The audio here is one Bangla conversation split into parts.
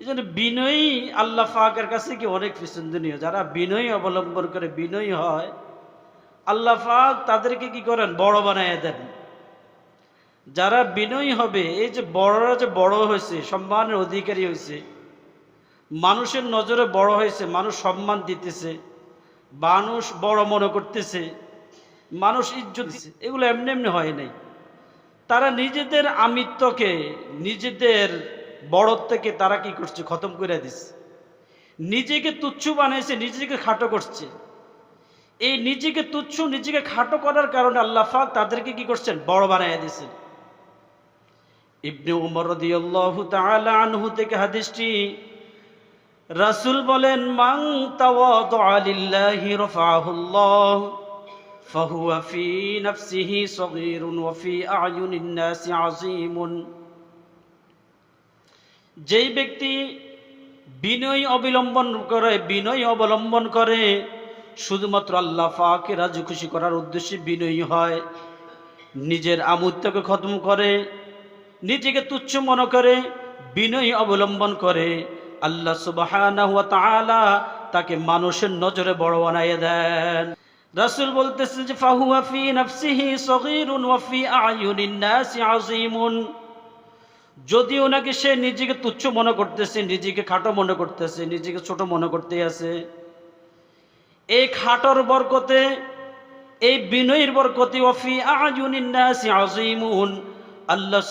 এই জন্য বিনয়ী আল্লাহ ফাকের কাছে কি অনেক পছন্দনীয়? যারা বিনয়ী অবলম্বন করে বিনয়ী হয়, আল্লাহ ফাক তাদেরকে কি করেন? বড় বানায় দেন। যারা বিনয়ী হবে, এই যে বড়রা যে বড় হয়েছে, সম্মানের অধিকারী হয়েছে, মানুষের নজরে বড় হয়েছে, মানুষ সম্মান দিতেছে, মানুষ বড় মনে করতেছে, মানুষ ইজ্জত এগুলো এমনি এমনি হয় নাই। তারা নিজেদের আমিত্বকে, নিজেদের বড়ত্বকে তারা কি করছে? খতম করে দিচ্ছে নিজেকে তুচ্ছ বানাইছে নিজেকে খাটো করছে। এই নিজেকে তুচ্ছ, নিজেকে খাটো করার কারণে আল্লাহ পাক তাদেরকে কি করছেন? বড় বানাইয়া দিয়েছেন। ইবনে উমর রাদিয়াল্লাহু তাআলা আনহু থেকে হাদিসটি রাসূল বলেন, মান তাওয়াদা লিল্লাহি রাফাহুল্লাহ, ফাহুয়া ফি নাফসিহি সগীরুন ওয়া ফি আ'য়ুনিন নাসি আযীমুন। যেই ব্যক্তি বিনয় অবলম্বন করে, বিনয় অবলম্বন করে, শুধুমাত্র আল্লাহ ফাকে রাজু খুশি করার উদ্দেশ্যে বিনয়ী হয়, নিজের আমূর্তকে খতম করে, নিজেকে তুচ্ছ মনে করে, বিনয় অবলম্বন করে, আল্লাহ সুবাহ তাকে মানুষের নজরে বড় বানাইয়ে দেন। রাসুল বলতেছেন যে, ফাহুয়া ফি নাফসিহি সগীরুন ওয়া ফি আ'য়ুনিন নাসি আযীমুন। যদিও নাকি সে নিজেকে তুচ্ছ মনে করতেছে, নিজেকে খাটো মনে করতেছে, নিজেকে ছোট মনে করতে আছে, এই খাটোর বরকতে, এই বিনয়ের বরকতে, ওফি আযীমুন আল্লাহ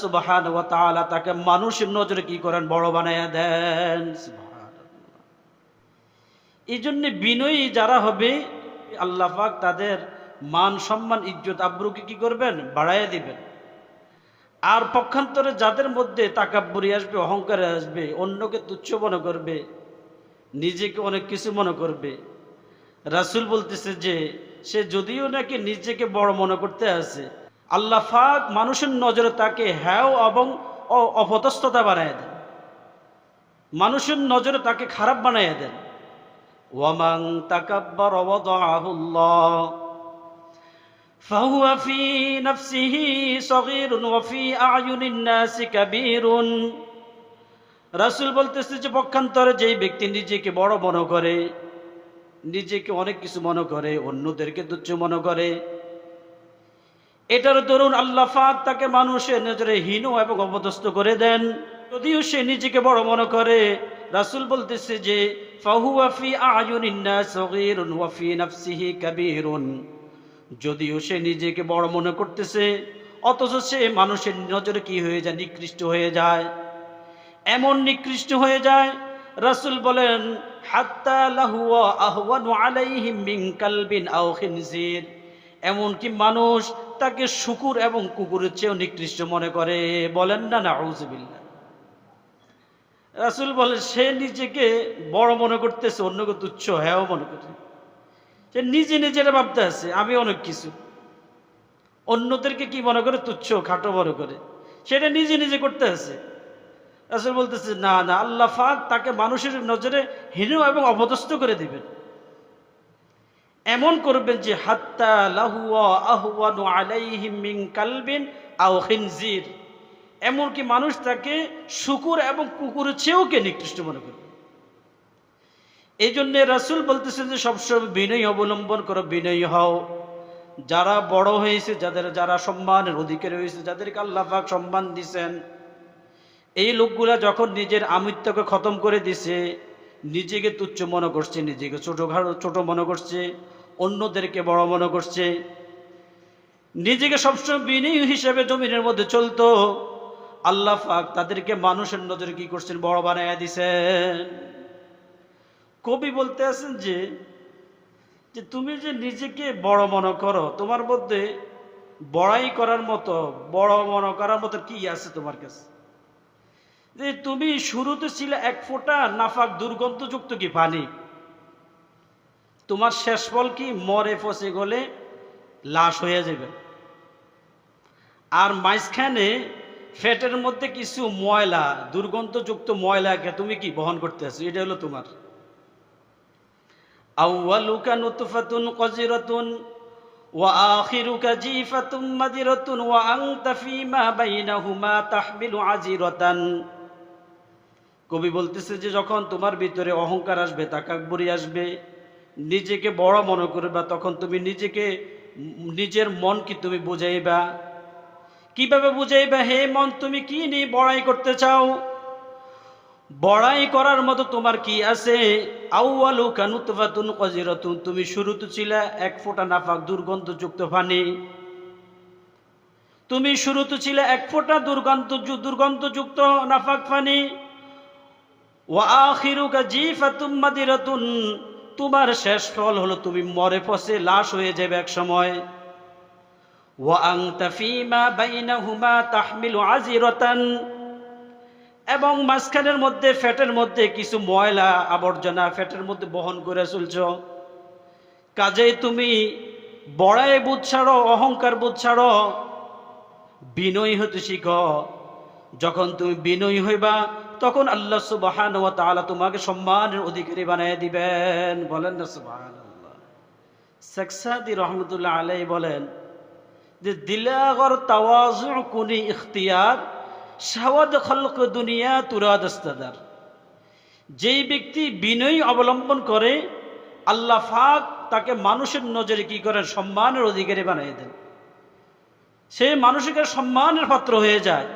তাআলা তাকে মানুষের নজরে কি করেন? বড় বানায়া দেন। এই জন্য বিনয়ী যারা হবে, আল্লাহ পাক তাদের মান সম্মান, ইজ্জত, আব্রুকে কি করবেন? বাড়াইয়া দিবেন। আর পক্ষান্তরে যাদের মধ্যে তাকাব্বরি আসবে, অহংকারে আসবে, অন্যকে তুচ্ছ মনে করবে, নিজেকে অনেক কিছু মনে করবে। রাসূল বলতেছে যে, সে যদিও নাকি নিজেকে বড় মনে করতে আছে আল্লাহ ফাক মানুষের নজরে তাকে হ্যাও এবং অ- অপদস্থতা বানায় দেন। মানুষের নজরে তাকে খারাপ বানায় দেন। ওয়ামাং তাকাব্বার ওয়াদাহুল্লাহ فهو في نفسه صغير وفي أعين الناس كبير রাসূল বলতেছে যে পক্ষান্তরে যেই ব্যক্তি নিজেকে বড় মনে করে নিজেকে অনেক কিছু মনে করে অন্যদেরকে তুচ্ছ মনে করে এটার দরুন আল্লাহ পাক তাকে মানুষের নজরে হীন এবং অপদস্থ করে দেন যদিও সে নিজেকে বড় মনে করে রাসূল বলতেছে যে ফাহুয়া ফি আয়ুনিন নাস সগীরুন ওয়া ফি নাফসিহি কাবীরুন যদিও সে নিজেকে বড় মনে করতেছে, অথচ সে মানুষের নজরে কি হয়ে যায়? নিকৃষ্ট হয়ে যায়। এমন নিকৃষ্ট হয়ে যায়, রাসূল বলেন এমনকি মানুষ তাকে শুকুর এবং কুকুরের চেয়েও নিকৃষ্ট মনে করে। বলেন না না নাউজুবিল্লাহ রাসূল বলেন, সে নিজেকে বড় মনে করতেছে, অন্যকে তুচ্ছ হ্যাঁ মনে করছে সে নিজে নিজের ভাবতে আছে, আমি অনেক কিছু। অন্যদেরকে কি মনে করে? তুচ্ছ, খাটো মনে করে। সেটা নিজে নিজে করতে আছে। আসলে বলতেছে, না না, আল্লাহ ফাক তাকে মানুষের নজরে হীন এবং অপদস্থ করে দিবেন। এমন করবেন যে, হাত্তা লাহুয়া খিনজির। এমনকি মানুষ তাকে শুকুর এবং কুকুরের চেয়েও কে নিকৃষ্ট মনে করবে এই জন্য রাসুল বলতেছেন যে, সবসময় বিনয় অবলম্বন করো, বিনয়ী হও। যারা বড় হয়েছে, যাদের, যারা সম্মানের অধিকারী হয়েছে, যাদেরকে আল্লাহাক সম্মান দিছেন, এই লোকগুলা যখন নিজের আমিত্বকে খতম করে দিছে, নিজেকে তুচ্ছ মনে করছে, নিজেকে ছোট ছোট মনে করছে, অন্যদেরকে বড় মনে করছে, নিজেকে সবসময় বিনয়ী হিসেবে জমিনের মধ্যে চলতো। আল্লাহ পাক তাদেরকে মানুষের নজরে কি করছেন? বড় বানাইয়া দিছেন। কবি বলতে আছেন যে যে তুমি যে নিজেকে বড় মনে করো, তোমার মধ্যে বড়াই করার মতো, বড় মনে করার মতো কি আছে তোমার কাছে? যে তুমি শুরুতে ছিলে এক ফোঁটা নাফাক, দুর্গন্ধযুক্ত কি পানি? তোমার শেষ ফল কি? মরে ফসে গলে লাশ হয়ে যাবে। আর মাঝখানে ফ্যাটের মধ্যে কিছু ময়লা, দুর্গন্ধযুক্ত ময়লাকে তুমি কি বহন করতে আছো? এটা হলো তোমার। أولك نطفة قذرة وآخرك جيفة مدرة وأنت فيما بينهما تحمل عزيرة কবি বলতেছে যে যখন তোমার ভিতরে অহংকার আসবে তাকাকবুরি আসবে নিজেকে বড় মনে করবা তখন তুমি নিজেকে নিজের মন কি তুমি বুঝাইবা কিভাবে বুঝাইবা হে মন তুমি কি নিয়ে বড়াই করতে চাও বড়াই করার মতো তোমার কি আছে? আউয়ালু কানুতফাতুন কজিরাতুন তুমি শুরুতে ছিলে এক ফোঁটা নাফাক, দুর্গন্ধযুক্ত পানি। তুমি শুরুতে ছিলে এক ফোঁটা দুর্গন্ধ, দুর্গন্ধযুক্ত নাফাক পানি। আখিরুকা জিফাতুম মাদিরাতুন, তোমার শেষ ফল হলো তুমি মরে পচে লাশ হয়ে যাবে এক সময়। ওয়া আনতা ফীমা বাইনাহুমা তাহমিলু আজিরাতান এবং মাঝখানের মধ্যে, ফ্যাটের মধ্যে কিছু ময়লা আবর্জনা ফ্যাটের মধ্যে বহন করে চলছ। কাজেই তুমি বড়াই বুধ ছাড়ো, অহংকার বুধ ছাড়ো, বিনয়ী হতে শিখ। যখন তুমি বিনয়ী হইবা, তখন আল্লাহ সুবাহান ও তাআলা তোমাকে সম্মানের অধিকারী বানিয়ে দিবেন। বলেন না সুবাহান শেখসাদি রহমতুল্লাহ আলাই বলেন যে, দিলাগর তাওয়াজ কুনি ইখতিয়ার সাওয়াদ খলক দুনিয়া তুরাদ ইস্তাদার যেই ব্যক্তি বিনয়ী অবলম্বন করে, আল্লাহ ফাক তাকে মানুষের নজরে কি করেন? সম্মানের অধিকারী বানিয়ে দেন। সে মানুষকে সম্মানের পাত্র হয়ে যায়।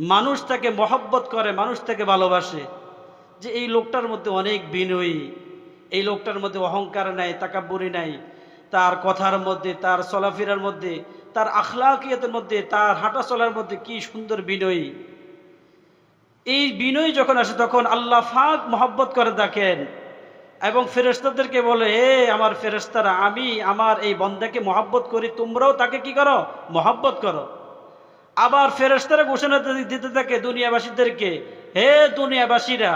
মানুষ তাকে মহব্বত করে, মানুষ তাকে ভালোবাসে। যে এই লোকটার মধ্যে অনেক বিনয়ী, এই লোকটার মধ্যে অহংকার নাই, তাকাব্বরি নাই। তার কথার মধ্যে, তার চলাফেরার মধ্যে তার আখলাকিয়তের মধ্যে, তার হাঁটা চলার মধ্যে কি সুন্দর বিনয়ী। এই বিনয়ী যখন আসে, তখন আল্লাহ ফাঁক মহব্বত করে দেখেন এবং ফেরেস্তাদেরকে বলে, এ আমার ফেরেস্তারা আমি আমার এই বন্দাকে মহব্বত করি, তোমরাও তাকে কি করো? মহব্বত করো। আবার ফেরেস্তারা ঘোষণা দিতে থাকে দুনিয়াবাসীদেরকে, হে দুনিয়াবাসীরা,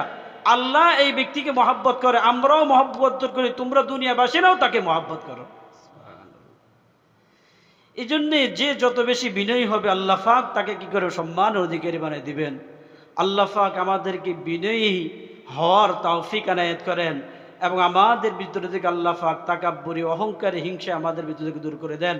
আল্লাহ এই ব্যক্তিকে মহাব্বত করে, আমরাও মহব্বত করি, তোমরা দুনিয়াবাসীরাও তাকে মহাব্বত করো। এই জন্যে যে যত বেশি বিনয়ী হবে আল্লাহ ফাক তাকে কি করে সম্মান অধিকারী বানিয়ে দিবেন? আল্লাহ ফাক আমাদেরকে বিনয়ী হওয়ার তাওফিক আনায়াত করেন এবং আমাদের ভিতরে থেকে আল্লাহ ফাক তাকাব্বরী অহংকারী হিংসা আমাদের ভিতর থেকে দূর করে দেন।